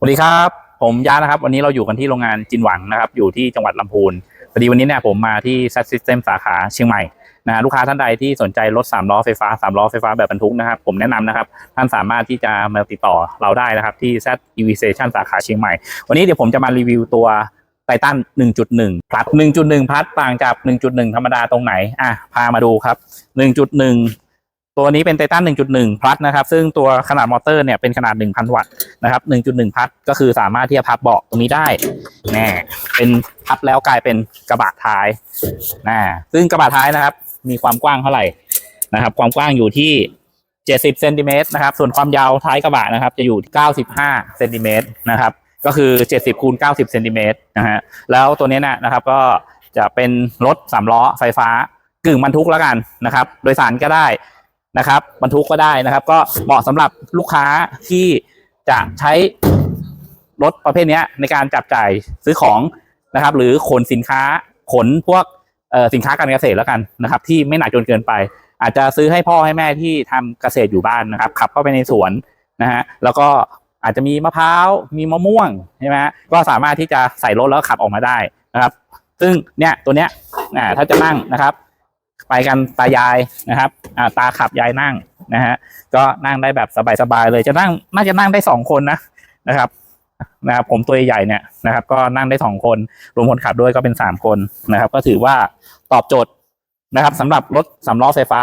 สวัสดีครับ ผมยานะครับ วันนี้เราอยู่กันที่โรงงานจินหวังนะครับ อยู่ที่จังหวัดลำพูนพอดีวันนี้เนี่ยผมมาที่ s a t System สาขาเชียงใหม่นะฮะลูกค้าท่านใดที่สนใจรถ3ล้อไฟฟ้า3ล้อไฟฟ้าแบบบรรทุกนะครับ ผมแนะนำนะครับ ท่านสามารถที่จะมาติดต่อเราได้นะครับ ที่ Z EV Station สาขาเชียงใหม่ วันนี้เดี๋ยวผมจะมารีวิวตัวไททัน1.1 พลัด 1.1 พลัดต่างจาก 1.1 ธรรมดาตรงไหนอะพามาดูครับ 1.1 ตัวนี้เป็นไททัน1.1 พลัดนะครับ ซึ่งตัวขนาดมอเตอร์เนี่ยเป็นขนาด 1,000 วัตต์นะครับ 1.1 พลัดก็คือสามารถที่จะพับเบาะตรงนี้ได้แน่เป็นพับแล้วกลายเป็นกระบะท้ายนะซึ่งกระบะท้ายนะครับ มีความกว้างเท่าไหร่นะครับ ความกว้างอยู่ที่ 70เซนติเมตรนะครับ ส่วนความยาวท้ายกระบะนะครับ จะอยู่ 95เซนติเมตรนะครับ ก็คือ 70คูณ90เซนติเมตรนะฮะแล้วตัวนี้นะนะครับก็จะเป็นรถสามล้อไฟฟ้ากึ่งบรรทุกแล้วกันนะครับ โดยสารก็ได้ นะครับบรรทุกก็ได้นะครับ ก็เหมาะสำหรับลูกค้าที่จะใช้รถประเภทนี้ในการจับจ่ายซื้อของนะครับ หรือขนสินค้าขนพวกสินค้าการเกษตรแล้วกันนะครับ ที่ไม่หนักจนเกินไป อาจจะซื้อให้พ่อให้แม่ที่ทำเกษตรอยู่บ้านนะครับ ขับเข้าไปในสวนนะฮะแล้วก็อาจจะมีมะพร้าวมีมะม่วงใช่ไหมก็สามารถที่จะใส่รถแล้วขับออกมาได้นะครับ ซึ่งเนี่ยตัวเนี้ยถ้าจะนั่งนะครับ ไปกันตายายนะครับอ่าตาขับยายนั่งนะฮะก็นั่งได้แบบสบายๆเลยจะนั่งน่าจะนั่งได้สองคนนะนะครับนะครับผมตัวใหญ่เนี่ยนะครับ ก็นั่งได้สองคนรวมคนขับด้วยก็เป็นสามคนนะครับ ก็ถือว่าตอบโจทย์นะครับสำหรับรถสาล้อไฟฟ้า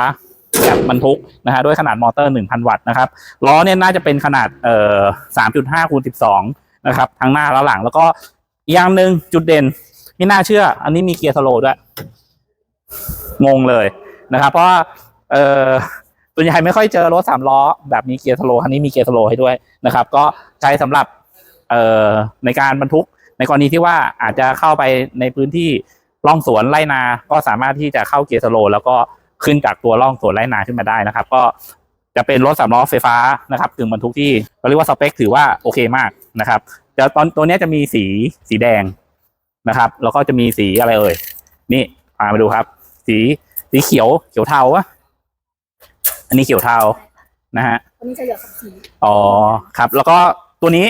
แบบบรรทุกนะฮะด้วยขนาดมอเตอร์ 1,000 วัตต์นะครับล้อเนี่ยน่าจะเป็นขนาดเอ่อ3.5คูณ12 นะครับ ทั้งหน้าและหลังแล้วก็อย่างหนึ่งจุดเด่นไม่น่าเชื่อ อันนี้มีเกียร์สโลด้วย งงเลยนะครับ เพราะว่าเออส่วนใหญ่ไม่ค่อยเจอรถสามล้อแบบมีเกียร์สโลว์คันนี้มีเกียร์สโลว์ให้ด้วยนะครับ ก็ใช้สำหรับเออในการบรรทุกในกรณีที่ว่าอาจจะเข้าไปในพื้นที่ร่องสวนไรนา ก็สามารถที่จะเข้าเกียร์สโลแล้วก็ขึ้นจากตัวร่องสวนไรนาขึ้นมาได้นะครับ ก็จะเป็นรถสามล้อไฟฟ้านะครับกึ่งบรรทุกที่เราเรียกว่าสเปคถือว่าโอเคมากนะครับเดี๋ยวตอนตัวนี้จะมีสีสีแดงนะครับ แล้วก็จะมีสีอะไรเอ่ยนี่พามาดูครับ สีสีเขียวเขียวเทาวะอันนี้เขียวเทานะฮะวันนี้จะเหลือสองสีอ๋อครับ แล้วก็ตัวนี้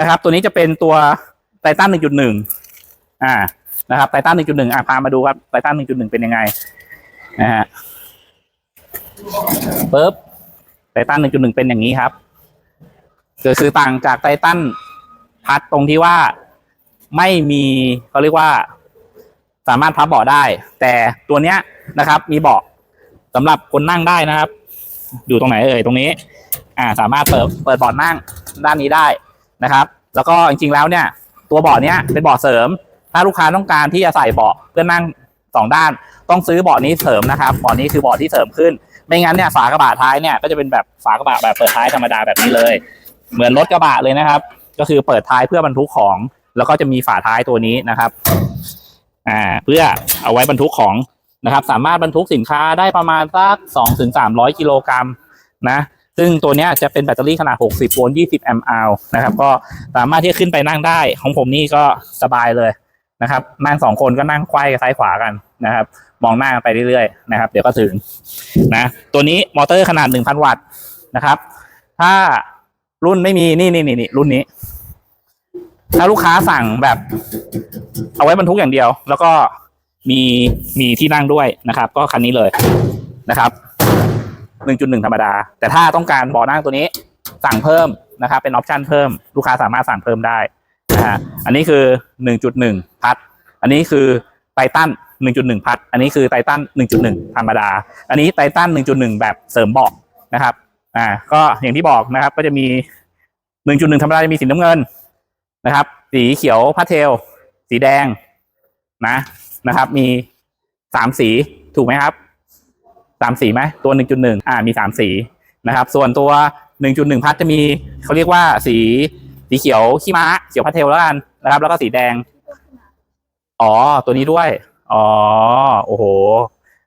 นะครับ ตัวนี้จะเป็นตัวไททัน1.1อ่านะครับไททัน1.1อะพามาดูครับไททัน1.1เป็นยังไงนะฮะปึ๊บไททัน1.1เป็นอย่างนี้ครับก็คือต่างจากไททันพัดตรงที่ว่าไม่มีเขาเรียกว่า สามารถพับเบาะได้ แต่ตัวเนี้ยนะครับ มีเบาะสำหรับคนนั่งได้นะครับ อยู่ตรงไหนเอ่ยตรงนี้ อ่า สามารถเปิดเปิดเบาะนั่งด้านนี้ได้นะครับ แล้วก็จริงๆแล้วเนี่ย ตัวเบาะเนี้ยเป็นเบาะเสริม ถ้าลูกค้าต้องการที่จะใส่เบาะเพื่อนั่งสองด้าน ต้องซื้อเบาะนี้เสริมนะครับเบาะนี้คือเบาะที่เสริมขึ้น ไม่งั้นเนี่ยฝากระบะท้ายเนี่ยก็จะเป็นแบบฝากระบะแบบเปิดท้ายธรรมดาแบบนี้เลย เหมือนรถกระบะเลยนะครับ ก็คือเปิดท้ายเพื่อบรรทุกของ แล้วก็จะมีฝาท้ายตัวนี้นะครับ อ่าเพื่อเอาไว้บรรทุกของนะครับ สามารถบรรทุกสินค้าได้ประมาณสักสองถึงสามร้อยกิโลกรัมนะซึ่งตัวนี้จะเป็นแบตเตอรี่ขนาด 60 โวลต์ 20 แอมป์อาวนะครับ ก็สามารถที่จะขึ้นไปนั่งได้ ของผมนี่ก็สบายเลยนะครับ นั่งสองคนก็นั่งไขว้ซ้ายขวากันนะครับ มองหน้าไปเรื่อยๆนะครับ เดี๋ยวก็ถึงนะ ตัวนี้มอเตอร์ขนาด 1,000 วัตต์นะครับ ถ้ารุ่นไม่มีนี่นี่นี่รุ่นนี้ ถ้าลูกค้าสั่งแบบ เอาไว้บรรทุกอย่างเดียว แล้วก็มีมีที่นั่งด้วยนะครับ ก็คันนี้เลยนะครับ 1.1 ธรรมดา แต่ถ้าต้องการเบาะนั่งตัวนี้ สั่งเพิ่มนะครับ เป็นออปชันเพิ่ม ลูกค้าสามารถสั่งเพิ่มได้นะฮะอันนี้คือ 1.1 พัด อันนี้คือไททัน1.1 พัด อันนี้คือไททัน1.1 ธรรมดา อันนี้ไททัน1.1 แบบเสริมเบาะนะครับ อ่า ก็อย่างที่บอกนะครับ ก็จะมี 1.1 ธรรมดาจะมีสีน้ำเงิน นะครับ สีเขียวพาสเทล สีแดงนะนะครับ มีสามสีถูกไหมครับสามสีไหมตัวหนึ่งจุดหนึ่งอ่ามีสามสีนะครับ ส่วนตัวหนึ่งจุดหนึ่งพัดจะมีเขาเรียกว่าสีสีเขียวขี้ม้าเขียวพาสเทลแล้วกันนะครับ แล้วก็สีแดง อ๋อ ตัวนี้ด้วย อ๋อ โอ้โห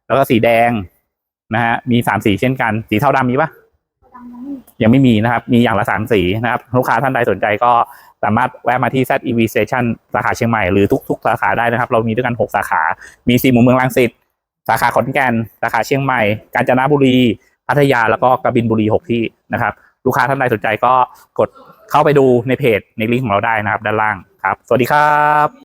แล้วก็สีแดงนะฮะ มีสามสีเช่นกัน สีเทาดำมีปะ ยังไม่มีนะครับ มีอย่างละสามสีนะครับ ลูกค้าท่านใดสนใจก็สามารถแวะมาที่ Z EV Station สาขาเชียงใหม่หรือทุกๆ สาขาได้นะครับ เรามีด้วยกัน 6 สาขา มีสี่หมู่เมืองรังสิตสาขาขอนแก่นสาขาเชียงใหม่ กาญจนบุรี พัทยาแล้วก็กระบินบุรี 6 ที่นะครับ ลูกค้าท่านใดสนใจก็กดเข้าไปดูในเพจในลิงก์ของเราได้นะครับ ด้านล่างครับ สวัสดีครับ